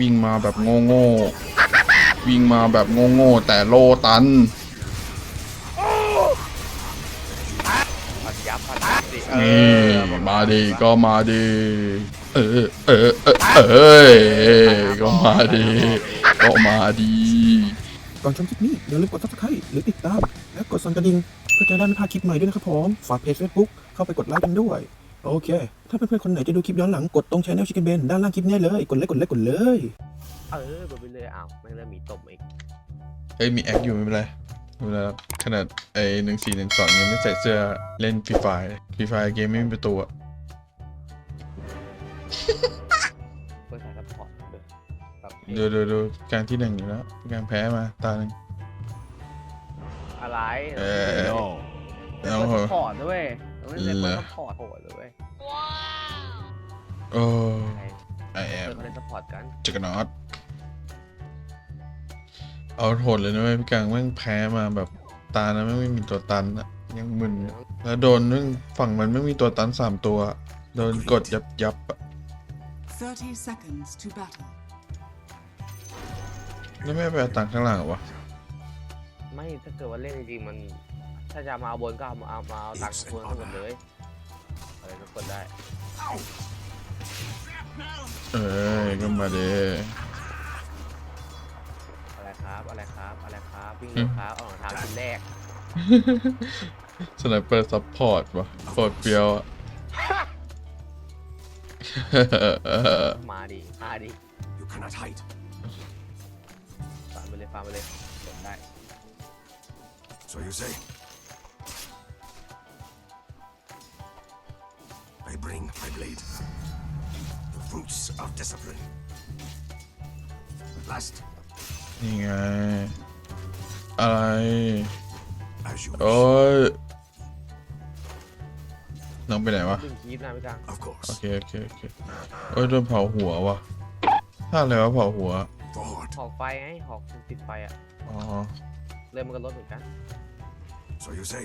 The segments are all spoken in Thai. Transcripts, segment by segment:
วิ่งมาแบบโง่ๆวิ่งมาแบบโง่ๆแต่โลตันพันยับพันยับสิเอนี่อมาดีก็มาดีเออเออเออเอยก็มาดีก็มาดีก่อนชมคลิปนี้อย่าลืมกด subscribe หรือติดตามและกดสั่นกระดิ่งเพื่อจะได้ไม่พลาดคลิปใหม่ด้วยนะครับผมฝากเพจ Facebook เข้าไปกดไลค์กันด้วย โอเค ถ้าเพื่อนๆคนไหนจะดูคลิปย้อนหลังกดตรง channel Chicken Ben ด้านล่างคลิปนี้เลย กดเลยกดเลยกดเลย เออไปเลยอ้าวไม่งเริ่มมีตบอีกเฮ้ยมีแอคอยู่ไม่เป็นไรไม่เป็นไรครับขนาดไอ้หนึ่งสี่หนึ่งสองยังไม่ใส่เสื้อเล่นฟรีไฟฟรีไฟเกมไม่มีประตูอะเพื่อสายซัพพอร์ตด้วยครับดูดูดูกลางที่หนึ่งอยู่แล้วกลางแพ้มาตาหนึ่ง อะไรเออเป็นเอาเพื่อเหซัอะพพอร์ตด้วย ไม่เป็นเหรเพื่ออซัพพอร์ตโหดเลยโอ้ใช่ไอแอเพื่มอนเขาเล่นซัพพอร์ตกันจักรนอตเอาโหดเลยนะเว้ยพี่กังแม่งแพ้มาแบบตานะแม่งไม่มีตัวตันอะยังมึนอะแล้วโดนแม่งฝั่งมันไม่มีตัวตันสามตัว โดนกดยับยับอะ30 seconds to battle. แล้วไม่ไปเอาตังค์ข้างหลังเหรอวะ ไม่ถ้าเกิดว่าเล่นจริงๆมัน ถ้าจะมาเอาบนก็เอามาเอามาเอาตังค์ทั้งบนทั้งหมดเลยอะไรก็กดได้เอ้ยก็มาเด้อะไรครับ อะไรครับ อะไรครับวิ่งเร็วครับเอารองเท้าชิ้นแรกสไนเปอร์ซัพพอร์ตวะโคตรเปรียวอะมาดิมาดิ You cannot hide ฟาร์มไปเลยฟาร์มไปเลยกดได้ so you say I bring my blade the fruits of discipline At last นี่ไง อะไร as you โอ้ยน้องไปไหนวะ ดึงคีบนะพี่กัง of course โอเค โอเค โอเคโอ้ยโดนเผาหัววะถ้าอะไรวะเผาหัว forward หอกไฟไงหอกติดไฟอะ อ๋อ เริ่มมันก็ลดเหมือนกัน so you say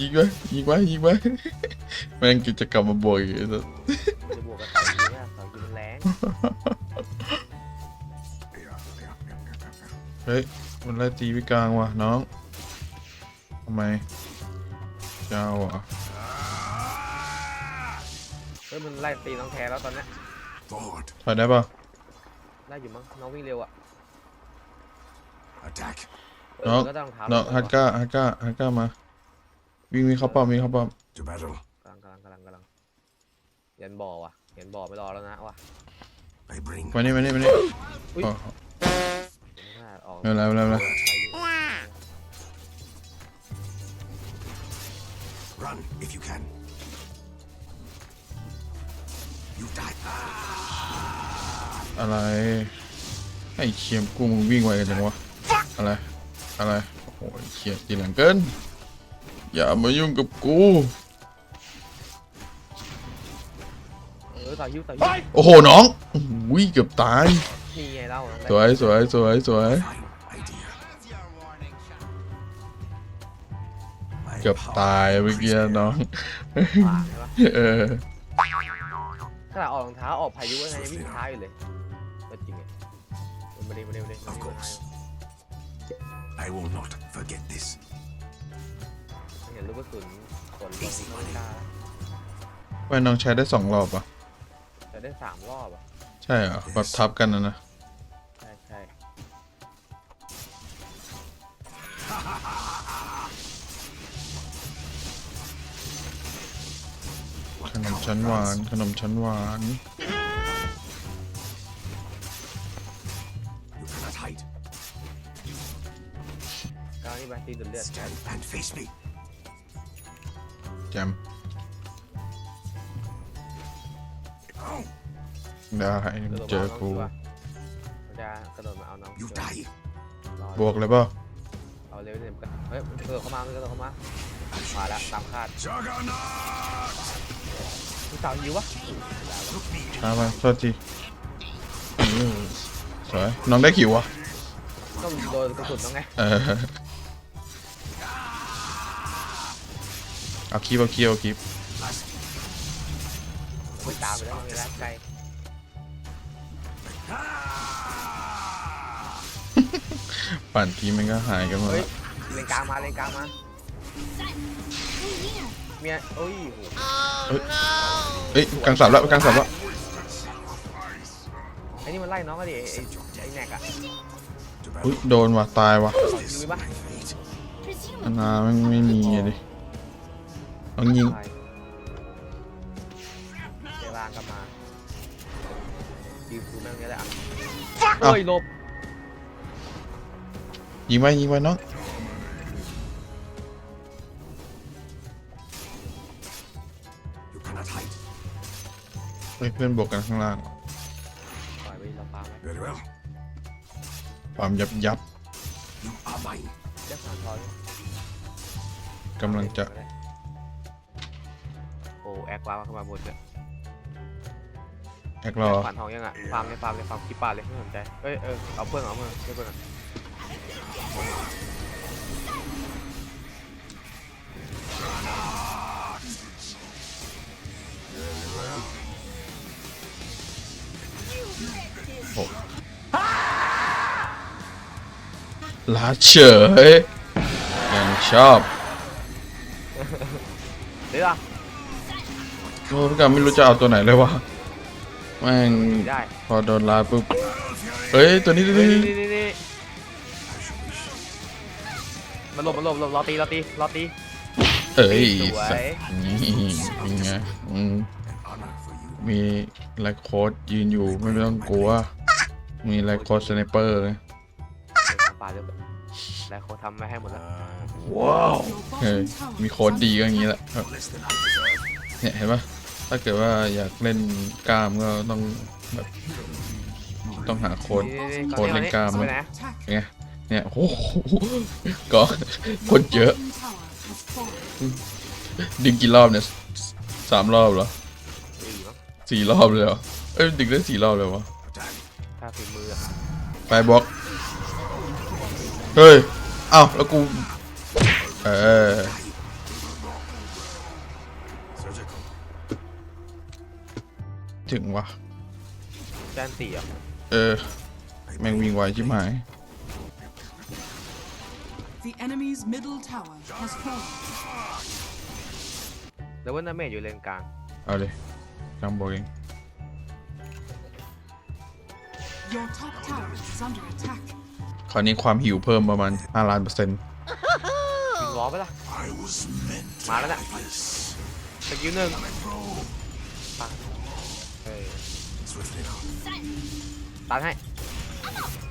ไหวดีไหวไหวไหวไหวไหว first น้องยิงไปน้องยิงไป to battle น้องไม่ยิงไปวะเอ้ยน้องยิงเนี่ยยิงไปยิงไปยิงไปแม่งกิจกรรมมาบวกอีกไอ้สัสจะบวกกับเสายิงอะเสายิงมันแรงเฮ้ยมันไล่ตีพี่กลางว่ะน้องทำไมเจ้าอะเฮ้ยมันไล่ตีน้องแทนแล้วตอนเนี้ย forward ถอยได้ปะไล่อยู่มั้งน้องวิ่งเร็วอะ attack เออก็ต้องเท้าน้องลฮังตก่อนก้าฮัตก้าฮัตก้ามา วิ่งวิ่งเข้าป้อมวิ่งเข้าป้อม to battle กำลังกำลังกำลังกำลังเห็นบ่อว่ะเห็นบ่อไม่รอแล้วนะว่ะ I bring มานี่มานี่มานี่อุ๊ย อ๋อไม่น่าออกไม่เป็นไรไม่เป็นไรไม่เป็นไร run if you can you die อะไรไอ้เคียมกูมึงวิ่งไวกันจังวะอะไรอะไรโอ้ยเคียตีหลังเกิน อย่ามายุ่งกับกู เออต่อยิ้วต่อยิ้วโอ้โหน้องวิ่งเกือบตาย นี่ไงเล่าน้องสวยสวยสวยสวย fine idea เกือบตายเมื่อกี้น้อง ขวางใช่ปะเออ ขนาดออกรองเท้าออกพายุยังไงยังวิ่งท้าอยู่เลยก็จริงไงมาดิมาดิมาดิ of course I will not forget this เห็นลูกกระสุนขนลงไม่กล้าว่าน้องใช้ได้สองรอบอะ จะได้สามรอบอะ ใช่เหรอแบบทับกันนะนะ ใช่ใช่ขนมชั้นหวาน ขนมชั้นหวาน you cannot hide กล้านี่ไปตีดุเลือด stand and face me แจมได้เจอกูมันจะกระโดดมาเอาน้อง You เจอ die. รอบวกเลยเปล่าเอาเร็วเนี่ยมันก็เฮ้ยมันกระโดดเข้ามามันกระโดดเข้ามามาแล้วตามคาด Juggernaut. มีเต่าหิววะช้าไปโทษทีอืมสวยน้องได้ขิวอะต้องโดนกระสุนต้องไง เออเอาคลิปเอาคลิปเอาคลิปไปตามไปแล้วมันมีร้านไกลปั่นทีมันก็หายกันหมดเฮ้ยละเลนกลางมาเลนกลางมาเมียโอ้ยโหเอ้ยกลางสามแล้วกลางสามแล้วไอ้นี่มันไล่น้องก็ดิไอ้ไอ้ไอ้แน็กอะอุ้ยโดนว่ะตายว่ะขอยิงมีปะอันนาไม่ไม่มีอะดิ ต้องยิงใช่เดี๋ยวลางกลับมายิงกูแม่งเนี้ยแหละอะเอ้าเฮ้ยหลบยิงไว้ยิงไว้น้อง You cannot hide. เฮ้ยเพื่อนบวกกันข้างล่างปล่อยไปเราปาไหม Very well. ความยับยับ You are mine. เจ้าสารทอยกำลังจะโอ้แอคว้าวเข้ามาบนเลยแอกรอผ่านทองยังอะฟาร์มเลยฟาร์มเลยฟาร์มคิปปาเลยไม่สนใจเอ้ยเออเอาเพื่อนเอาเพื่อนช่วยเพื่อนก่อนลาเฉยยังชอบเดี๋ยวอะ โอ้พี่กาไม่รู้จะเอาตัวไหนเลยวะแม่งได้ พอโดนลาปุ๊บเฮ้ยตัวนี้ตัวนี่นี้นี่นี่นี่มันหลบมันหลบหลบรอตีรอตีรอตี เอ้ยสวย สัตว์นี่นี่ไงอืม Honor for you. มีไลท์โค้ดยืนอยู่ไม่ต้องกลัว มีไลท์โค้ดสไนเปอร์เลยปาเดี๋ยวแล้วเขาทำมาให้หมดแล้วว้าว Your เฮ้ย bottom tower มีโค้ดดีก็อย่างนี้แหละครับ Less than I deserve. เนี่ยเห็นปะ ถ้าเกิดว่าอยากเล่นกล้ามก็ต้องแบบต้องหาโค้ดนี่นี่โค้ดเล่นกล้ามไปมั้ยไหน attack. ไงเนี่ยโอ้โหก็คนเยอะ Bottom tower has fallen. ดึงกี่รอบเนี่ยสามรอบเหรอสี่มั้งสี่รอบเลยเหรอเอ้ยดึงได้สี่รอบเลยวะ Attack. ถ้าฝีมืออะไปบล็อกเฮ้ยเอ้าแล้วกูเออ ถึงวะแจนตีอะเออ แม่งวิ่งไวชิบหาย The enemy's middle tower has fallen. แล้วว่านาเมจอยู่เลนกลาง เอาเลยจำบอกเอง Your top tower is under attack. คราวนี้ความหิวเพิ่มประมาณ5ล้านเปอร์เซ็นต์วินวอลไปละ I was meant to มาแล้วน่ะ this. สกิลหนึ่ง Bro. ปัง เฮ้ย Swiftly now. ตันให้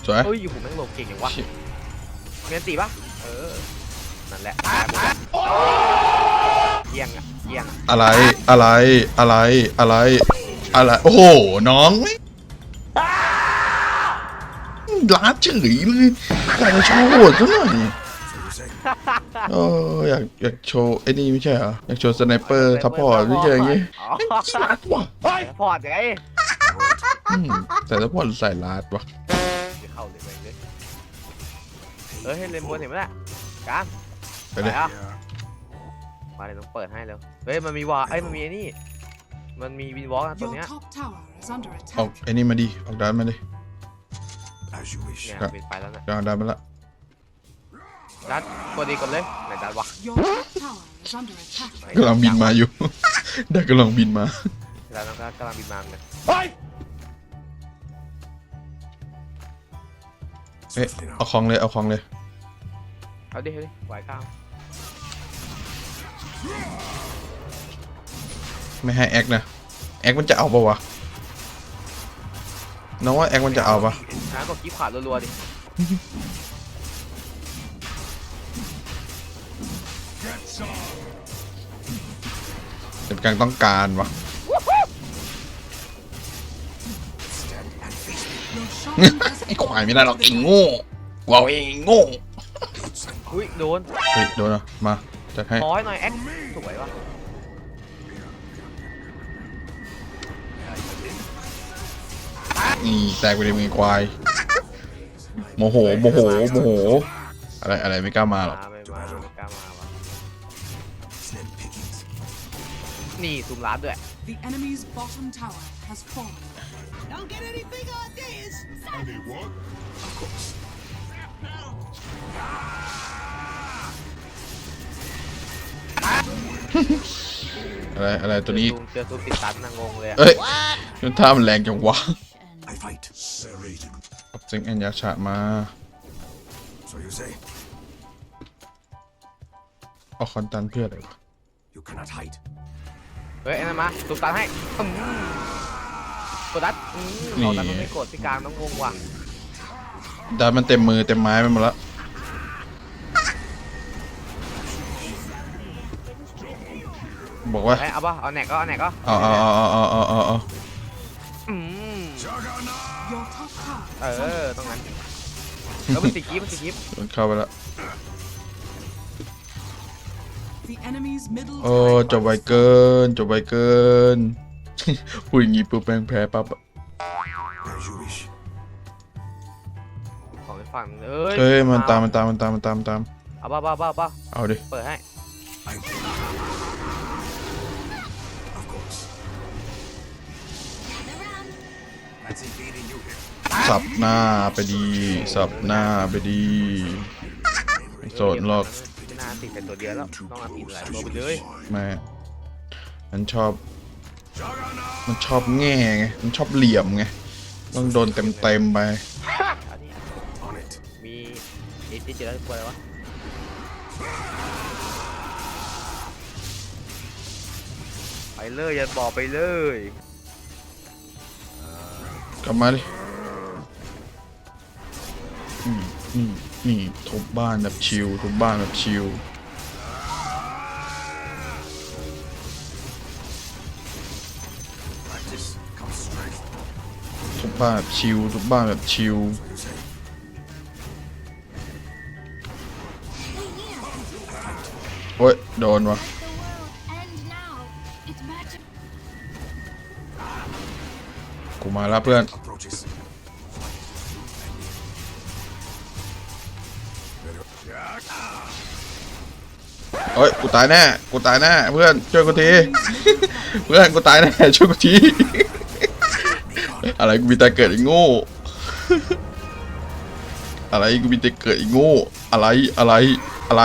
สวย เฮ้ยอยู่ผมแม่งหลบเก่งอย่างวะชิ เมียนตีปะเออ นั่นแหละตายหมดแล้วเยี่ยงอะเยี่ยงอะอะไร อะไร อะไร อะไร อะไร โอ้โห น้องไม่ล้าเฉยเลยอยากจะโชว์ซะหน่อย So you say. เอออยากอยากโชว์ไอ้นี่ไม่ใช่เหรออยากโชว์สไนเปอร์ทัพพอร์ตไม่ใช่อย่างงี้อ๋อลาดว่ะพอร์ตไงอืมแต่ทัพพอร์ตใส่ลาดว่ะเดี๋ยวเข้าเลยไปเลยเออให้เลนบนเห็นไหมล่ะกลางไปเลยอะ Yeah. มาเลยต้องเปิดให้แล้วเฮ้ยมันมีวาเอ้ยมันมีไอ้นี่ มันมีวินวอล์กนะตัว Your เนี้ย top tower is under ออก attack. ไอ้นี่มาดิออกด้านมาดิ As you wish. เนี่ยครับบินไปแล้วนะจะเอาด้านมาละ ดัดกดดีกดเลยไหนดัดวะ Your top tower is under attack. กำลังบินมาอยู่ ได้กำลังบินมา ดัดน้องกำลังบินมาเหมือนกันเอ๊ะ Swiftly เอา now. ของเลย เอาของเลย เอาดิเอาดิไหวกลางไม่ให้แอคนะ แอคมันจะเอาปะวะ น้องว่าแอคมันจะเอาปะนะกดกิ๊บขาดรัวๆดิ เป็นการต้องการวะไอ้ควายไม่ได้หรอกไอ้โง่กูเอาเองไอ้โง่โดนโดนอะมาจัดให้ขอให้หน่อยแอคสวยวะนี่แตกไปในมือควายโมโหโมโหโมโหอะไรอะไรไม่กล้ามาหรอกไม่กล้ามา นี่ซูมร้านด้วย The enemy's bottom tower has fallen. Of course. อะไรอะไรตัวนี้ เจอซูมเจอซูมติดตันนะงงเลยอะเอ้ยจนท่ามันแรงจังวะ I fight. Serrated. เอาซิงแอนยาชะมา So you say เอาคอนตันเพื่ออะไรวะ you cannot hide. เฮ้ยไอ้นั่นมาซูมตันให้อืมกดดัดอืมนี่เอาดัดมันไม่กดพี่กลางต้องงงว่ะดามันเต็มมือเต็มไม้ไปหมดแล้วบอกว่า เฮ้ยเอาป่ะเอาแหนกก็เอาแหนกก็เอาเอาเอาเอาเอาเอาเอาอืม Your top tower เออตรงนั้นแล้วมันติดกิ๊บมันติดกิ๊บโดนเข้าไปแล้ว โอ้ tower จบไวเกินจบไวเกินพูดอย่างงี้ปุ๊บแม่งแพ้ปั๊บอะ As you wish. ของอีกฝั่งเอ้ยเฮ้ยมันตามมันตามมันตามมันตามมันตาม เอาป่ะป่ะป่ะป่ะเอาดิ เปิดให้ I Of course. Fancy feeding you here. สับหน้าไปดี สับหน้าไปดีไม่สนหรอกไม่น่า ติดแต่ตัวเดียวแล้วต้องเอาติดหลายตัวไปเลยแม่มันชอบ มันชอบแง่ไง มันชอบเหลี่ยมไง ต้องโดนเต็มเต็มๆไป อันนี้ On it. มีเอจิเจอแล้วกลัวอะไรวะไปเลยอย่าบอกไปเลยกลับมาดิอืมนี่นี่ทุบบ้านแบบชิลทุบบ้านแบบชิล บ้านแบบชิลทุบบ้านแบบชิลโอ้ย โดนวะกูมาแล้วเพื่อนเฮ้ย กูตายแน่ กูตายแน่ เพื่อน ช่วยกูที เพื่อน กูตายแน่ ช่วยกูที อะไรกูมีแต่เกิดไอ้โง่ อะไรกูมีแต่เกิดไอ้โง่ อะไรอะไรอะไร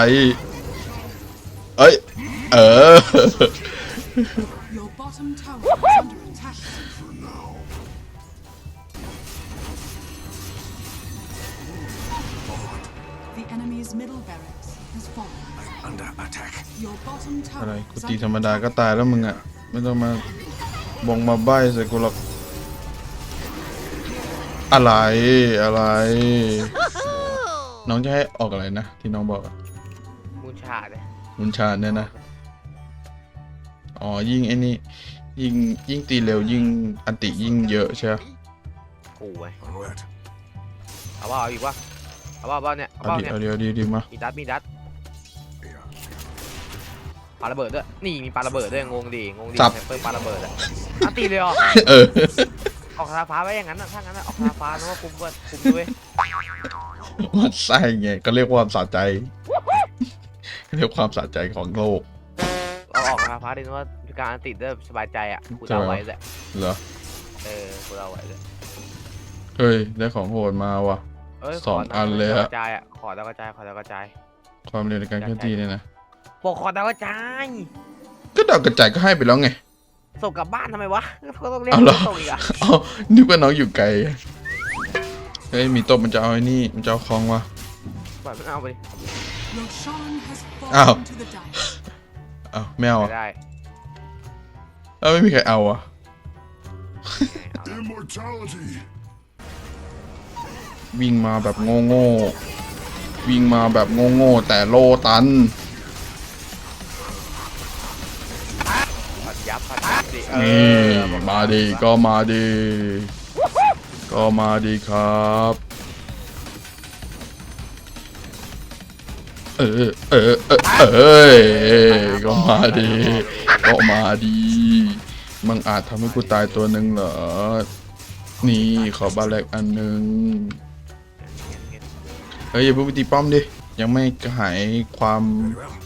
เอ้ย เออ Your bottom tower is under attack. The enemy's middle barracks has fallen. Under attack. Your bottom อะไร tower กู is ตี under ธรรมดา attack. ก็ตายแล้วมึงอะไม่ต้องมาบงมาใบ้ใส่กูหรอก อะไรอะไร น้องจะให้ออกอะไรนะ ที่น้องบอกอะมูลชาเลยมุนชาญเนี่ยนะ อ๋อ ยิ่งไอ้นี่ ยิ่งยิ่งตีเร็วยิ่งอันติยิ่งเยอะใช่ไหมกูไว้ Onward. เอาว่าเอาอีกวะเอาว่าเอาว่าเนี่ยเอาเอาว่าดีเนี่ยเอาดีเอาดีดีมา มีดัดมีดัด Here. ปาระเบิดด้วยนี่มีปาระเบิดด้วยงงดีงงดีสับไซเปอร์ปาระเบิดอะอะตีเลยเหรอเออ ออกคาถาฟ้าไว้อย่างนั้นน่ะถ้างั้นน่ะออกคาถาฟ้านะว่าคุมว่าคุมด้วยมันไส้ไงก็เรียกความสะใจ เรียกความสะใจของโลก เราออกคาถาฟ้าดินะว่าการอันติดได้สบายใจอะกูเอาไว้แหละเหรอ เออกูเอาไว้เลยเฮ้ย ได้ของโหดมาว่ะเอ้ยสองขดาวอันเลยดาวฮะกระจายอะขอดาวกระจายขอดาวกระจาย ความเร็วในการเคลื่อนที่เนี่ยนะปกขอดาวกระจาย ก็ดาวกระจายก็ให้ไปแล้วไง ส่งกลับบ้านทำไมวะ ก็ต้องเรียกเอาเหรอ ส่งอีกอะอ๋อนึกว่าน้องอยู่ไกล เฮ้ยมีตบมันจะเอาไอ้นี่ มันจะเอาคลองวะ ปล่อยมันเอาไปดิ Roshan has Ow. fallen to the dice. อ้าวไม่เอาไม่อะได้แล้วไม่มีใครเอาอะเอาละ Immortality. วิ่งมาแบบโง่ๆวิ่งมาแบบโง่ๆแต่โลตัน สิเอนี่อมาดีก็มาดี ก็มาดีครับ เออเออเออเอ้ยก็มาดี ก็มาดีมึงอาจทำให้กูตายตัวหนึ่งเหรอ นี่ขอบาแลกอันหนึ่งเฮ้ยอย่าเพิ่งไปตีป้อมดิ ยังไม่หายความ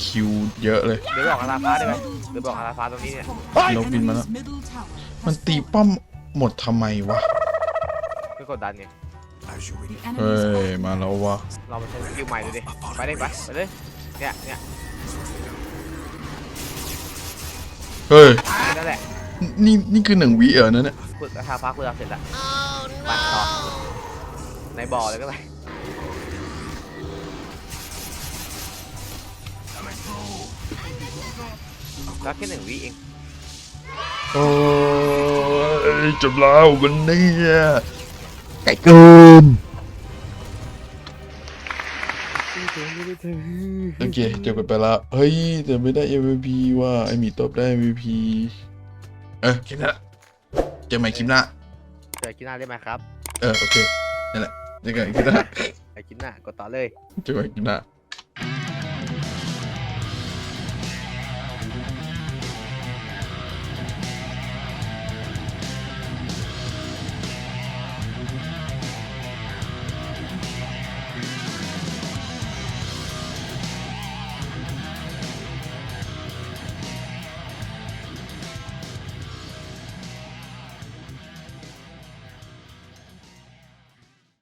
คิวเยอะเลย เดี๋ยวบอกคาราฟ้าได้ไหมเดี๋ยวบอกคาราฟ้าตรงนี้เนี่ย The นกบินมาแล้ว enemy's middle tower มันตีป้อมหมดทำไมวะไม่กดดันไง As you wish. The เฮ้ enemy's ยมาแล้ววะ เรามาใช้สกิลใหม่ดูดิ ไปเลยไปไปเลย เนี่ยเนี่ยเฮ้ย นั่นแหละนี่นี่คือหนึ่งวิเออนั่นเนี่ย กดคาฟ้าคุณเอาเสร็จแล้วไปต่อในบ่อเลยก็ไป ก็แค่หนึ่งวิเอง โอ้ยจบแล้วมันเนี่ยไก่เกินโอเคจบกันไปแล้วเฮ้ย แต่ไม่ได้ MVP ว่าไอหมีตบได้ MVP เออคลิปหน้าเจอใหม่คลิปหน้าเจอกินหน้าได้ไหมครับ เออ โอเค นั่นแหละเจอกันคลิปหน้าไปกินหน้ากดต่อเลยเจอกันคลิปหน้า